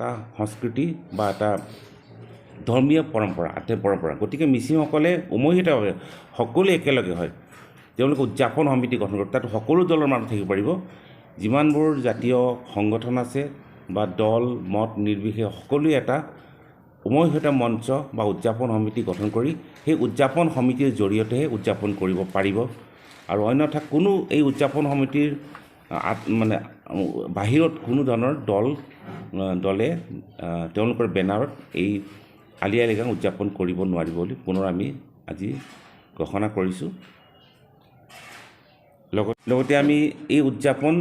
এটা সংস্কৃতি বা এটা ধৰ্মীয় পৰম্পৰা আধ্যাত্মিক পৰম্পৰা। গতিকে মিচিংসকলে উমৈহতীয়াভাৱে সকলোৱে একেলগে হয়। তেওঁলোকে উদযাপন সমিতি গঠন কৰে তাত সকলো দলৰ মানুহ থাকিব পাৰিব। যিমানবোৰ জাতীয় সংগঠন আছে বা দল মত নিৰ্বিশেষে সকলোৱে এটা উমৈহতীয়া মঞ্চ বা উদযাপন সমিতি গঠন কৰি সেই উদযাপন সমিতিৰ জৰিয়তেহে উদযাপন কৰিব পাৰিব। আৰু অন্যথা কোনো এই উদযাপন সমিতিৰ মানে বাহিৰত কোনো ধৰণৰ দল দলে তেওঁলোকৰ বেনাৰত এই আলি আই লৃগাং উদযাপন কৰিব নোৱাৰিব বুলি পুনৰ আমি আজি ঘোষণা কৰিছোঁ। লগত আমি এই উদযাপন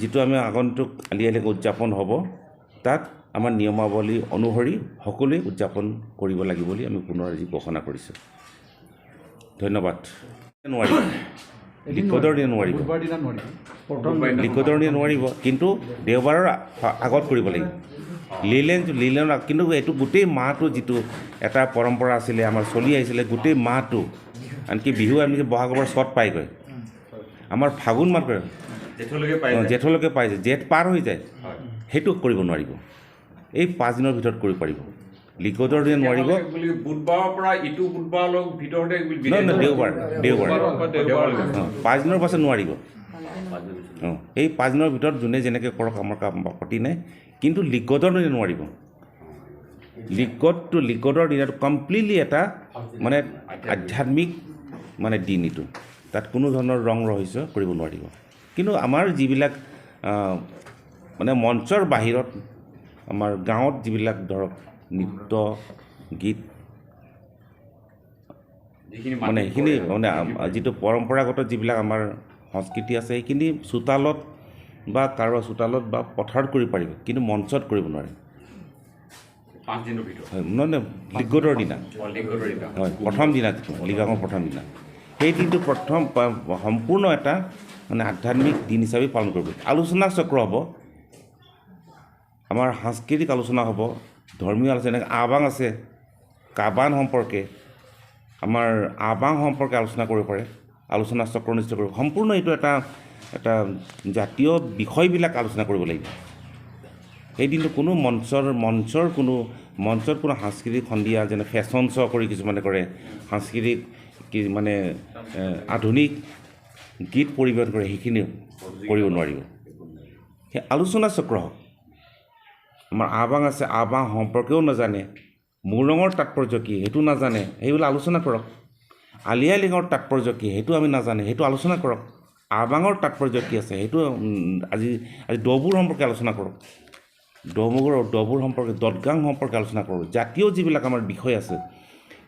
যিটো আমি আগন্তুক আলি আই লৃগাং উদযাপন হ'ব তাত আমাৰ নিয়মাৱলী অনুসৰি সকলোৱে উদযাপন কৰিব লাগিব বুলি আমি পুনৰ আজি ঘোষণা কৰিছোঁ। ধন্যবাদ। লিখদৰ দিনা নোৱাৰিব লিখদৰ দিনা নোৱাৰিব কিন্তু দেওবাৰৰ আগত কৰিব লাগিব। লিলেন লিলেন কিন্তু এইটো গোটেই মাহটো যিটো এটা পৰম্পৰা আছিলে আমাৰ চলি আহিছিলে গোটেই মাহটো। আনকি বিহু আমি বহাগৰ চত পাইগৈ আমাৰ ফাগুন কৰে যায়। জেঠলৈকে পাই যায়। জেঠ পাৰ হৈ যায়। সেইটো কৰিব নোৱাৰিব। এই পাঁচদিনৰ ভিতৰত কৰিব পাৰিব। লিখদৰ দিনা বুলি বুধবাৰৰ পৰা ইটো বুধবাৰলৈ ভিতৰতে নহয় নহয় দেওবাৰ দেওবাৰ। পাঁচদিনৰ পাছত নোৱাৰিব। অঁ এই পাঁচদিনৰ ভিতৰত যোনে যেনেকৈ কৰক আমাৰ কাম আপত্তি নাই। কিন্তু লিগদৰ দিনা নোৱাৰিব। লিগদটো লিগদৰ দিনাটো কমপ্লিটলি এটা মানে আধ্যাত্মিক মানে দিন এইটো। তাত কোনো ধৰণৰ ৰং ৰহস্য কৰিব নোৱাৰিব। কিন্তু আমাৰ যিবিলাক মানে মঞ্চৰ বাহিৰত আমাৰ গাঁৱত যিবিলাক ধৰক নৃত্য গীত। মানে সেইখিনি মানে যিটো পৰম্পৰাগত যিবিলাক আমাৰ সংস্কৃতি আছে সেইখিনি চোতালত বা কাৰোবাৰ চোতালত বা পথাৰত কৰিব পাৰিব কিন্তু মঞ্চত কৰিব নোৱাৰে। দিনৰ ভিতৰত। হয় নহয় নহয় লিগদৰ দিনা। হয় প্ৰথম দিনা লিগাঙৰ প্ৰথম দিনা। সেই দিনটো প্ৰথম সম্পূৰ্ণ এটা মানে আধ্যাত্মিক দিন হিচাপে পালন কৰিব আলোচনা চক্ৰ হ'ব। আমাৰ সাংস্কৃতিক আলোচনা হ'ব। ধৰ্মীয় আলোচনা আবাং আছে, কাবান সম্পৰ্কে, আমাৰ আবাং সম্পৰ্কে আলোচনা কৰিব পাৰে, আলোচনা চক্ৰ নিশ্চয় কৰিব, সম্পূৰ্ণ এইটো এটা এটা জাতীয় বিষয়বিলাক আলোচনা কৰিব লাগিব। সেই দিনটো কোনো মঞ্চৰ মঞ্চৰ কোনো মঞ্চত কোনো সাংস্কৃতিক সন্ধিয়া, যেনে ফেশ্বন শ্ব' কৰি কিছুমানে কৰে, সাংস্কৃতিক মানে আধুনিক গীত পৰিৱেশন কৰে সেইখিনি কৰিব নোৱাৰিব। সেই আলোচনা চক্ৰ হওক আমাৰ আবাং আছে আবাং সম্পৰ্কেও নাজানে। মোৰঙৰ তাৎপৰ্য কি সেইটো নাজানে। সেইবিলাক আলোচনা কৰক। আলি আই লৃগাঙৰ তাৎপৰ্য কি সেইটো আমি নাজানে। সেইটো আলোচনা কৰক। আবাঙৰ তাৎপৰ্য কি আছে সেইটো আজি আজি দবোৰ সম্পৰ্কে আলোচনা কৰক। দমুগৰ দবোৰ সম্পৰ্কে দদগাং সম্পৰ্কে আলোচনা কৰোঁ জাতীয় যিবিলাক আমাৰ বিষয় আছে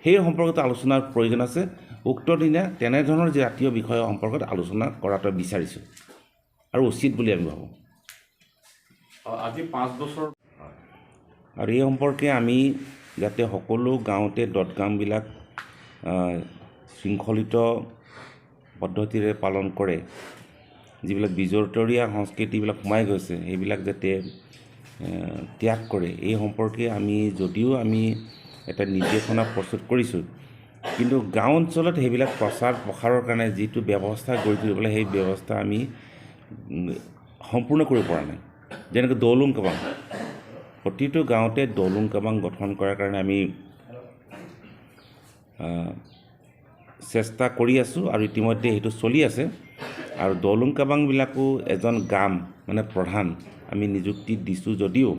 সেই সম্পৰ্কত আলোচনাৰ প্ৰয়োজন আছে। উক্ত দিনা তেনেধৰণৰ জাতীয় বিষয় সম্পৰ্কত আলোচনা কৰাটো বিচাৰিছোঁ। আৰু উচিত বুলি আমি ভাবোঁ। আজি পাঁচ বছৰ আৰু এই সম্পৰ্কে আমি যাতে সকলো গাঁৱতে দদগামবিলাক আহ, শৃংখলিত পদ্ধতিৰে পালন কৰে। যিবিলাক বিজতৰীয়া সংস্কৃতিবিলাক সোমাই গৈছে সেইবিলাক যাতে ত্যাগ কৰে। এই সম্পৰ্কে আমি যদিও আমি এটা নিৰ্দেশনা প্ৰস্তুত কৰিছোঁ কিন্তু গাঁও অঞ্চলত সেইবিলাক প্ৰচাৰ প্ৰসাৰৰ কাৰণে যিটো ব্যৱস্থা গঢ়ি তুলিবলৈ সেই ব্যৱস্থা আমি সম্পূৰ্ণ কৰিব পৰা নাই। যেনেকৈ দৌলুং কাবাং প্ৰতিটো গাঁৱতে দৌলুং কাবাং গঠন কৰাৰ কাৰণে আমি চেষ্টা কৰি আছোঁ আৰু ইতিমধ্যে সেইটো চলি আছে। আৰু দৌলুং কাবাংবিলাকো এজন গাম মানে প্ৰধান, আমি নিযুক্তি দিছোঁ যদিও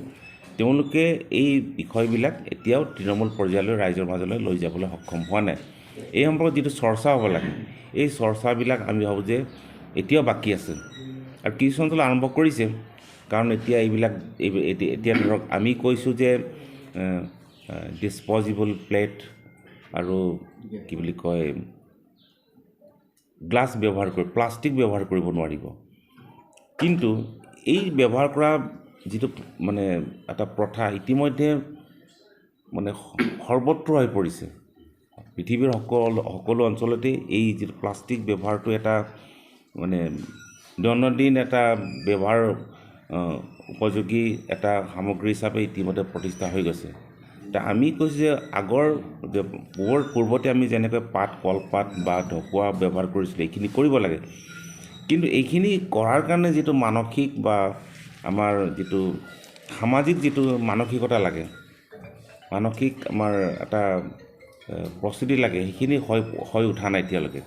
তেওঁলোকে এই বিষয়বিলাক এতিয়াও তৃণমূল পৰ্যায়লৈ, ৰাইজৰ মাজলৈ লৈ যাবলৈ সক্ষম হোৱা নাই। এই সম্পৰ্কত যিটো চৰ্চা হ'ব লাগে, এই চৰ্চাবিলাক আমি ভাবোঁ যে এতিয়াও বাকী আছে। আৰু কিছু অঞ্চলত আৰম্ভ কৰিছে। কাৰণ এতিয়া এইবিলাক, এই- এতিয়া ধৰক, আমি কৈছোঁ যে ডিছপ'জিবল প্লেট আৰু কি বুলি কয় গ্লাছ ব্যৱহাৰ কৰি প্লাষ্টিক ব্যৱহাৰ কৰিব নোৱাৰিব। কিন্তু এই ব্যৱহাৰ কৰা যিটো মানে এটা প্ৰথা ইতিমধ্যে মানে সৰ্বত্ৰ হৈ পৰিছে। পৃথিৱীৰ সকলো সকলো অঞ্চলতে এই যিটো প্লাষ্টিক ব্যৱহাৰটো এটা মানে দৈনন্দিন এটা ব্যৱহাৰ উপযোগী এটা সামগ্ৰী হিচাপে ইতিমধ্যে প্ৰতিষ্ঠা হৈ গৈছে। তা আমি কৈছোঁ যে আগৰ পূৰ্বৰ পূৰ্বতে আমি যেনেকৈ পাত কলপাত বা ঢকুৱা ব্যৱহাৰ কৰিছিলোঁ এইখিনি কৰিব লাগে। কিন্তু এইখিনি কৰাৰ কাৰণে যিটো মানসিক বা আমাৰ যিটো সামাজিক যিটো মানসিকতা লাগে মানসিক আমাৰ এটা প্ৰস্তুতি লাগে সেইখিনি হৈ হৈ উঠা নাই এতিয়ালৈকে।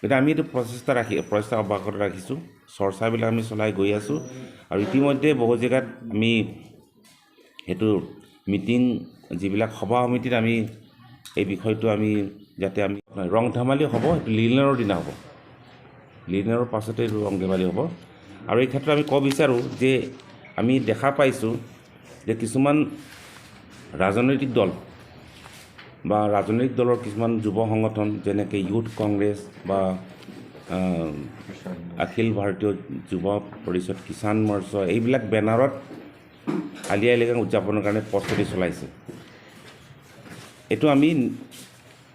গতিকে আমি এইটো প্ৰচেষ্টা ৰাখি প্ৰচেষ্টা অব্যাহত ৰাখিছোঁ। চৰ্চাবিলাক আমি চলাই গৈ আছোঁ। আৰু ইতিমধ্যে বহু জেগাত আমি সেইটো মিটিং যিবিলাক সভা সমিতিত আমি এই বিষয়টো আমি যাতে আমি ৰং ধেমালি হ'ব সেইটো লিডনাৰৰ দিনা হ'ব। লিডনাৰৰ পাছতে এইটো ৰং ধেমালি হ'ব। আৰু এই ক্ষেত্ৰত আমি ক'ব বিচাৰোঁ যে আমি দেখা পাইছোঁ যে কিছুমান ৰাজনৈতিক দল বা ৰাজনৈতিক দলৰ কিছুমান যুৱ সংগঠন যেনেকৈ ইউথ কংগ্ৰেছ বা অখিল ভাৰতীয় যুৱ পৰিষদ, কিষাণ মৰ্চা, এইবিলাক বেনাৰত আলি আই লৃগাং উদযাপনৰ কাৰণে প্ৰস্তুতি চলাইছে। এইটো আমি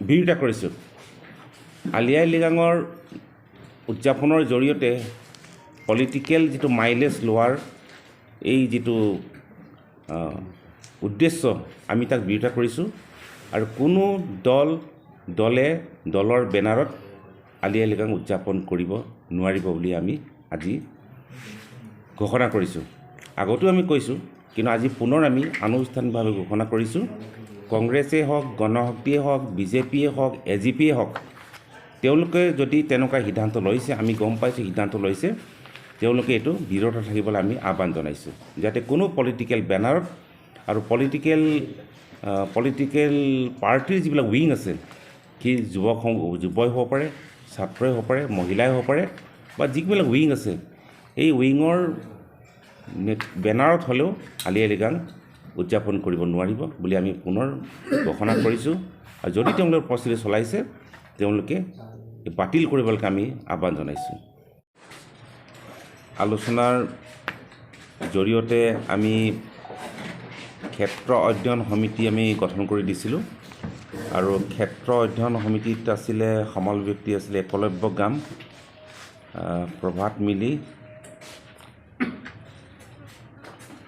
বিৰোধিতা কৰিছোঁ। আলি আই লৃগাঙৰ উদযাপনৰ জৰিয়তে পলিটিকেল যিটো মাইলেজ লোৱাৰ এই যিটো উদ্দেশ্য আমি তাক বিৰোধিতা কৰিছোঁ। আৰু কোনো দল, দলে, দলৰ বেনাৰত আলি আই লৃগাং উদযাপন কৰিব নোৱাৰিব বুলি আমি আজি ঘোষণা কৰিছোঁ। আগতো আমি কৈছোঁ, কিন্তু আজি পুনৰ আমি আনুষ্ঠানিকভাৱে ঘোষণা কৰিছোঁ। কংগ্ৰেছেই হওক, গণশক্তিয়ে হওক, বিজেপিয়ে হওক, এ জি পিয়ে হওক, তেওঁলোকে যদি তেনেকুৱা সিদ্ধান্ত লৈছে, আমি গম পাইছোঁ সিদ্ধান্ত লৈছে, তেওঁলোকে এইটো বিৰত থাকিবলৈ আমি আহ্বান জনাইছোঁ। যাতে কোনো পলিটিকেল বেনাৰত আৰু পলিটিকেল পলিটিকেল পাৰ্টিৰ যিবিলাক উইং আছে, সি যুৱক যুৱই হ'ব পাৰে ছাত্ৰই হ'ব পাৰে, মহিলাই হ'ব পাৰে, বা যিবিলাক উইং আছে, এই উইঙৰ বেনাৰত হ'লেও আলি আই লৃগাং উদযাপন কৰিব নোৱাৰিব বুলি আমি পুনৰ ঘোষণা কৰিছোঁ। আৰু যদি তেওঁলোকে প্ৰস্তুতি চলাইছে, তেওঁলোকে বাতিল কৰিবলৈকে আমি আহ্বান জনাইছোঁ। আলোচনাৰ জৰিয়তে আমি ক্ষেত্ৰ অধ্যয়ন সমিতি আমি গঠন কৰি দিছিলোঁ। আৰু ক্ষেত্ৰ অধ্যয়ন সমিতিত আছিলে সমাল ব্যক্তি আছিলে একলব্য গাম প্ৰভাত মিলি,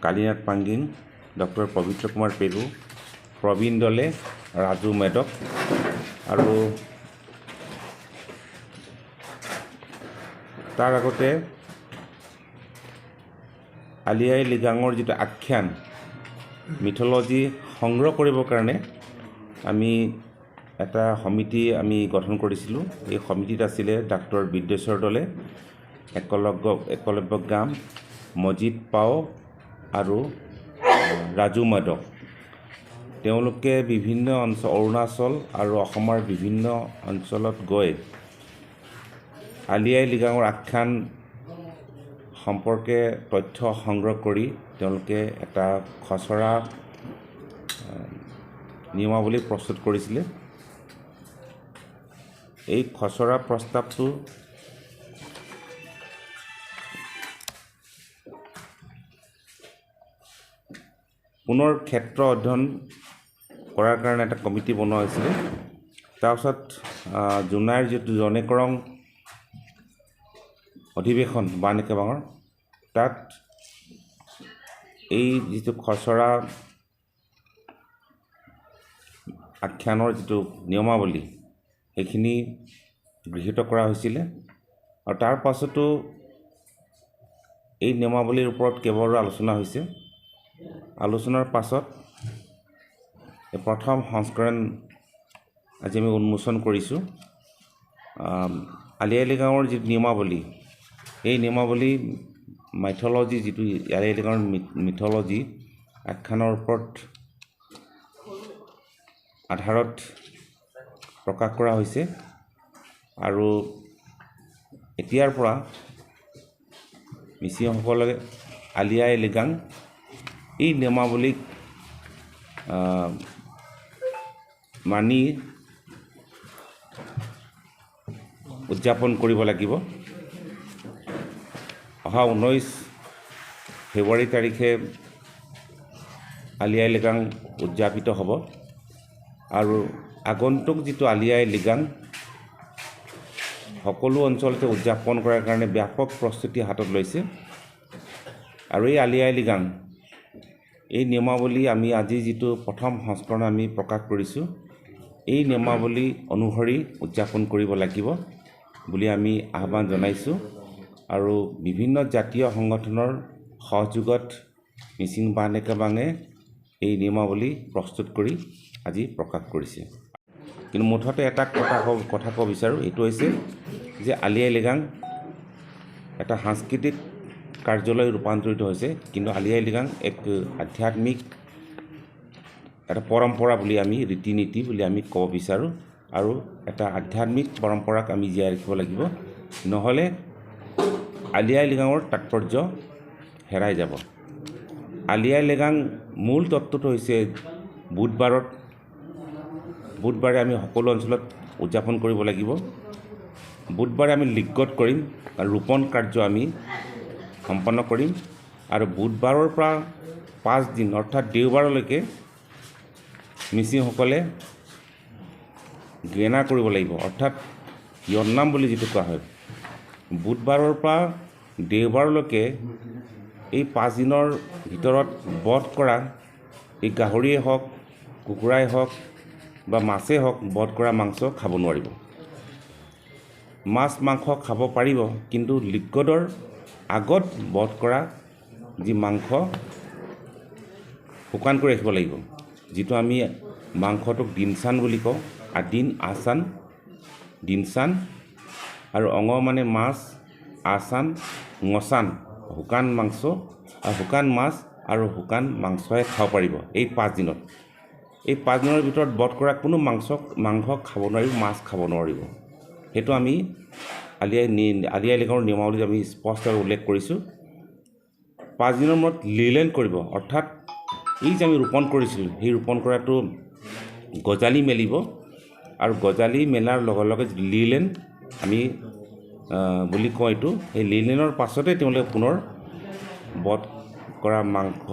কালীনাথ পাংগিং, ডক্টৰ পবিত্ৰ কুমাৰ পেগু প্ৰবীণ দলে, ৰাজু মেদক আৰু তাৰ আগতে আলি আই লৃগাঙৰ যিটো আখ্যান, মিথলজি সংগ্ৰহ কৰিবৰ কাৰণে আমি এটা সমিতি আমি গঠন কৰিছিলোঁ। এই সমিতিত আছিলে ডাক্তৰ বিদ্যেশ্বৰ দলে একলব্য একলব্য গাম মজিদ পাও আৰু ৰাজু মাদক। তেওঁলোকে বিভিন্ন অঞ্চল অৰুণাচল আৰু অসমৰ বিভিন্ন অঞ্চলত গৈ আলি আই লৃগাঙৰ আখ্যান সম্পৰ্কে তথ্য সংগ্ৰহ কৰি তেওঁলোকে এটা খচৰা নিয়মাৱলী প্ৰস্তুত কৰিছিলে। এই খচৰা প্ৰস্তাৱটো পুনৰ ক্ষেত্ৰ অধ্যয়ন কৰাৰ কাৰণে এটা কমিটি বনোৱা হৈছিলে। তাৰপাছত জোনাইৰ যিটো জনেকৰং অধিৱেশন বান একেবাঙৰ তাত এই যিটো খচৰা আখ্যানৰ যিটো নিয়মাৱলী সেইখিনি গৃহীত কৰা হৈছিলে আৰু তাৰ পাছতো এই নিয়মাৱলীৰ ওপৰত কেইবাৰো আলোচনা হৈছে আলোচনাৰ পাছত প্ৰথম সংস্কৰণ আজি আমি উন্মোচন কৰিছোঁ। আলি আই লৃগাঙৰ যি নিয়মাৱলী এই নিয়মাৱলী মাইথলজি যিটো আলি আই লৃগাঙৰ মিথলজি আখ্যানৰ ওপৰত আধাৰত প্ৰকাশ কৰা হৈছে আৰু এতিয়াৰ পৰা মিচিংসকলে আলি আই লৃগাং এই নিয়মাৱলীক মানি উদযাপন কৰিব লাগিব। অহা ঊনৈছ ফেব্ৰুৱাৰী তাৰিখে আলি আই লৃগাং উদযাপিত হ'ব। আৰু আগন্তুক যিটো আলি আই লৃগাং সকলো অঞ্চলতে উদযাপন কৰাৰ কাৰণে ব্যাপক প্ৰস্তুতি হাতত লৈছে। আৰু এই আলি আই লৃগাং এই নিয়মাৱলী আমি আজি যিটো প্ৰথম সংস্কৰণ আমি প্ৰকাশ কৰিছোঁ এই নিয়মাৱলী অনুসৰি উদযাপন কৰিব লাগিব বুলি আমি আহ্বান জনাইছোঁ। আৰু বিভিন্ন জাতীয় সংগঠনৰ সহযোগত মিচিং বানেকা বাঙে এই নিয়মাৱলী প্ৰস্তুত কৰি আজি প্ৰকাশ কৰিছে। কিন্তু মুঠতে এটা কথা কথা ক'ব বিচাৰোঁ, এইটো হৈছে যে আলি আই লৃগাং এটা সাংস্কৃতিক কাৰ্যালয় ৰূপান্তৰিত হৈছে, কিন্তু আলি আই লৃগাং এক আধ্যাত্মিক এটা পৰম্পৰা বুলি আমি ৰীতি নীতি বুলি আমি ক'ব বিচাৰোঁ আৰু এটা আধ্যাত্মিক পৰম্পৰাক আমি জীয়াই ৰাখিব লাগিব। নহ'লে আলি আই লৃগাঙৰ তাৎপৰ্য হেৰাই যাব। আলি আই লৃগাং মূল তত্ত্বটো হৈছে বুধবাৰত বুধবাৰে আমি সকলো অঞ্চলত উদযাপন কৰিব লাগিব। বুধবাৰে আমি লিগত কৰিম ৰোপণ কাৰ্য আমি সম্পন্ন কৰিম। আৰু বুধবাৰৰ পৰা পাঁচদিন অৰ্থাৎ দেওবাৰলৈকে মিচিংসকলে গেনা কৰিব লাগিব। অৰ্থাৎ য়ন্নাম বুলি যিটো কোৱা হয়। বুধবাৰৰ পৰা দেওবাৰলৈকে এই পাঁচদিনৰ ভিতৰত বধ কৰা এই গাহৰিয়ে হওক কুকুৰাই হওক বা মাছেই হওক বধ কৰা মাংস খাব নোৱাৰিব। মাছ মাংস খাব পাৰিব কিন্তু লিগদৰ আগত বধ কৰা যি মাংস শুকান কৰি ৰাখিব লাগিব যিটো আমি মাংসটোক দিনচান বুলি কওঁ আদিন আচান দিনচান আৰু অঙ মানে মাছ আচান ngচান শুকান মাংস আৰু শুকান মাছ আৰু শুকান মাংসহে খাব পাৰিব এই পাঁচদিনত এই পাঁচদিনৰ ভিতৰত বধ কৰা কোনো মাংস মাংস খাব নোৱাৰিব মাছ খাব নোৱাৰিব। সেইটো আমি আলি আই আলি আই লৃগাঙৰ নিয়মাৱলীত আমি স্পষ্টভাৱে উল্লেখ কৰিছোঁ। পাঁচদিনৰ মূৰত লিলেণ্ড কৰিব অৰ্থাৎ এই যে আমি ৰোপণ কৰিছিলোঁ সেই ৰোপণ কৰাটো গজালি মেলিব আৰু গজালি মেলাৰ লগে লগে লিলেণ্ড আমি বুলি কওঁ এইটো সেই লিলেনৰ পাছতে তেওঁলোকে পুনৰ বধ কৰা মাংস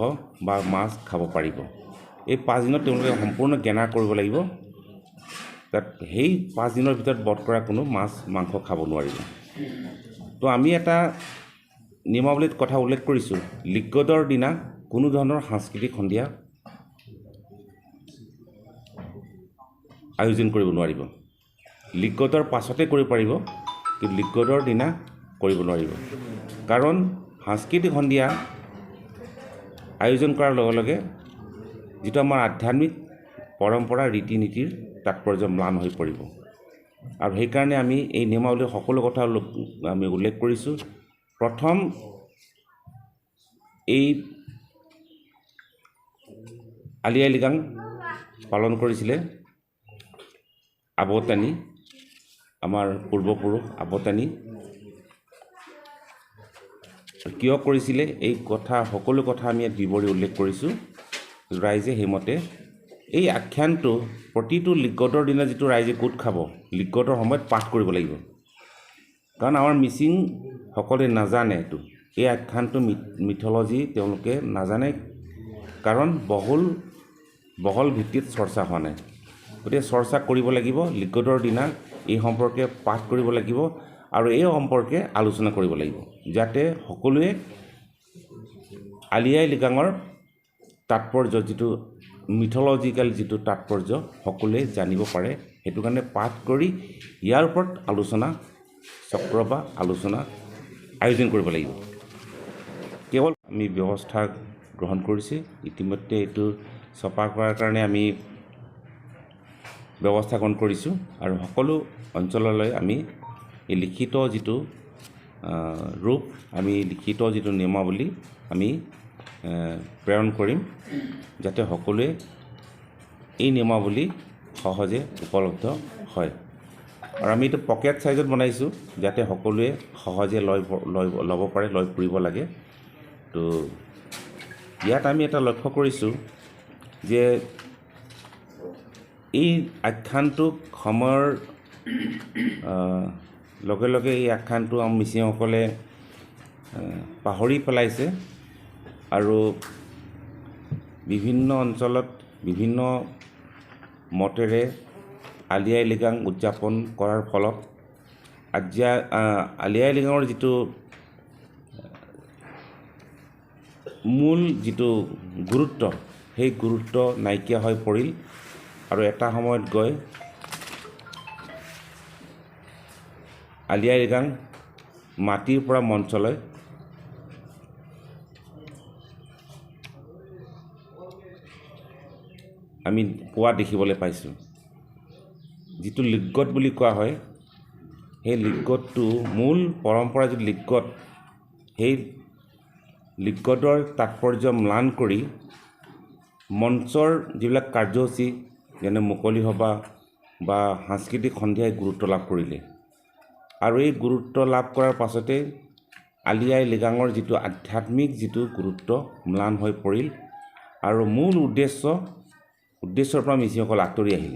বা মাছ খাব পাৰিব। এই পাঁচদিনত তেওঁলোকে সম্পূৰ্ণ গেনা কৰিব লাগিব। তাত সেই পাঁচদিনৰ ভিতৰত বধ কৰা কোনো মাছ মাংস খাব নোৱাৰিব। তো আমি এটা নিয়মাৱলীত কথা উল্লেখ কৰিছোঁ লিগদৰ দিনা কোনো ধৰণৰ সাংস্কৃতিক সন্ধিয়া আয়োজন কৰিব নোৱাৰিব। লিগদৰ পাছতে কৰিব পাৰিব কিন্তু লিগদৰ দিনা কৰিব নোৱাৰিব। কাৰণ সাংস্কৃতিক সন্ধিয়া আয়োজন কৰাৰ লগে লগে যিটো আমাৰ আধ্যাত্মিক পৰম্পৰা ৰীতি নীতিৰ তাৎপৰ্য ম্লান হৈ পৰিব। আৰু সেইকাৰণে আমি এই নিয়মাৱলীৰ সকলো কথা আমি উল্লেখ কৰিছোঁ। প্ৰথম এই আলি আই লৃগাং পালন কৰিছিলে আৱতানি আমাৰ পূৰ্বপুৰুষ আৱতানি কিয় কৰিছিলে? এই কথা সকলো কথা আমি ইয়াত বিৱৰি উল্লেখ কৰিছোঁ। ৰাইজে সেইমতে এই আখ্যানটো প্ৰতিটো লিগদৰ দিনা যিটো ৰাইজে গোট খাব লিগদৰ সময়ত পাঠ কৰিব লাগিব। কাৰণ আমাৰ মিচিংসকলে নাজানে এইটো। এই আখ্যানটো মিথলজি তেওঁলোকে নাজানে কাৰণ বহুল বহল ভিত্তিত চৰ্চা হোৱা নাই। গতিকে চৰ্চা কৰিব লাগিব লিগদৰ দিনা এই সম্পৰ্কে পাঠ কৰিব লাগিব আৰু এই সম্পৰ্কে আলোচনা কৰিব লাগিব যাতে সকলোৱে আলি আই লৃগাঙৰ তাৎপৰ্য যিটো মিথলজিকেল যিটো তাৎপৰ্য সকলোৱে জানিব পাৰে, সেইটো কাৰণে পাঠ কৰি ইয়াৰ ওপৰত আলোচনা, চক্ৰ বা আলোচনা আয়োজন কৰিব লাগিব। কেৱল আমি ব্যৱস্থা গ্ৰহণ কৰিছে, ইতিমধ্যে এইটো চপা কৰাৰ কাৰণে আমি ব্যৱস্থা গ্ৰহণ কৰিছোঁ আৰু সকলো অঞ্চললৈ আমি এই লিখিত যিটো ৰূপ, আমি লিখিত যিটো নিয়মাৱলী আমি প্ৰেৰণ কৰিম যাতে সকলোৱে এই নিয়মাৱলী সহজে উপলব্ধ হয়। আৰু আমি এইটো পকেট চাইজত বনাইছোঁ যাতে সকলোৱে সহজে লৈ লৈ ল'ব পাৰে লৈ ফুৰিব লাগে। তো ইয়াত আমি এটা লক্ষ্য কৰিছোঁ যে এই আখ্যানটোক সময়ৰ লগে লগে এই আখ্যানটো আমাৰ মিচিংসকলে পাহৰি পেলাইছে। আৰু বিভিন্ন অঞ্চলত বিভিন্ন মতেৰে আলি আই লৃগাং উদযাপন কৰাৰ ফলত আহ, আলি আই লৃগাঙৰ যিটো মূল যিটো গুৰুত্ব সেই গুৰুত্ব নাইকিয়া হৈ পৰিল আৰু এটা সময়ত গৈ আলি আই লৃগাং মাটিৰ পৰা মঞ্চলৈ আমি পোৱা দেখিবলৈ পাইছোঁ। যিটো লিগত বুলি কোৱা হয় সেই লিগতটো মূল পৰম্পৰা যিটো লিগত সেই লিগতৰ তাৎপৰ্য ম্লান কৰি মঞ্চৰ যিবিলাক কাৰ্যসূচী যেনে মুকলি সভা বা সাংস্কৃতিক সন্ধিয়াই গুৰুত্ব লাভ কৰিলে। আৰু এই গুৰুত্ব লাভ কৰাৰ পাছতে আলি আই লৃগাঙৰ যিটো আধ্যাত্মিক যিটো গুৰুত্ব ম্লান হৈ পৰিল আৰু মূল উদ্দেশ্য উদ্দেশ্যৰ পৰা মিচিংসকল আঁতৰি আহিল।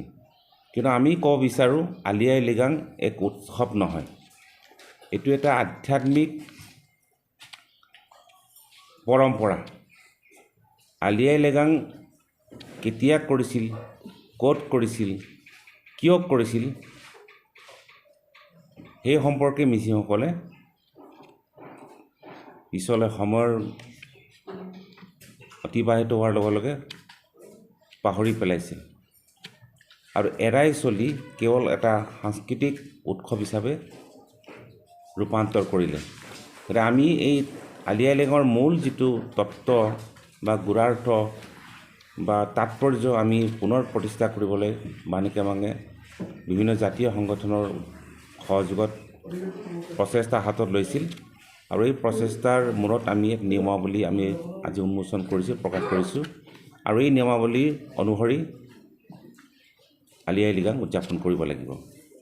কিন্তু আমি ক'ব বিচাৰোঁ আলি আই লৃগাং এক উৎসৱ নহয়। এইটো এটা আধ্যাত্মিক পৰম্পৰা। আলি আই লৃগাং কেতিয়া কৰিছিল ক'ত কৰিছিল কিয় কৰিছিল সেই সম্পৰ্কে মিচিংসকলে পিছলৈ সময়ৰ অতিবাহিত হোৱাৰ লগে লগে পাহৰি পেলাইছে। আৰু এৰাই চলি কেৱল এটা সাংস্কৃতিক উৎসৱ হিচাপে ৰূপান্তৰ কৰিলে। গতিকে আমি এই আলি আই লৃগাঙৰ মূল যিটো তত্ত্ব বা গুড়াৰ্থ বা তাৎপৰ্য আমি পুনৰ প্ৰতিষ্ঠা কৰিবলৈ বাণিকে মাঙে বিভিন্ন জাতীয় সংগঠনৰ সহযোগত প্ৰচেষ্টা হাতত লৈছিল আৰু এই প্ৰচেষ্টাৰ মূৰত আমি এক নিয়মাৱলী আমি আজি উন্মোচন কৰিছোঁ প্ৰকাশ কৰিছোঁ। আৰু এই নিয়মাৱলী অনুসৰি আলি আই লৃগাং উদযাপন কৰিব লাগিব।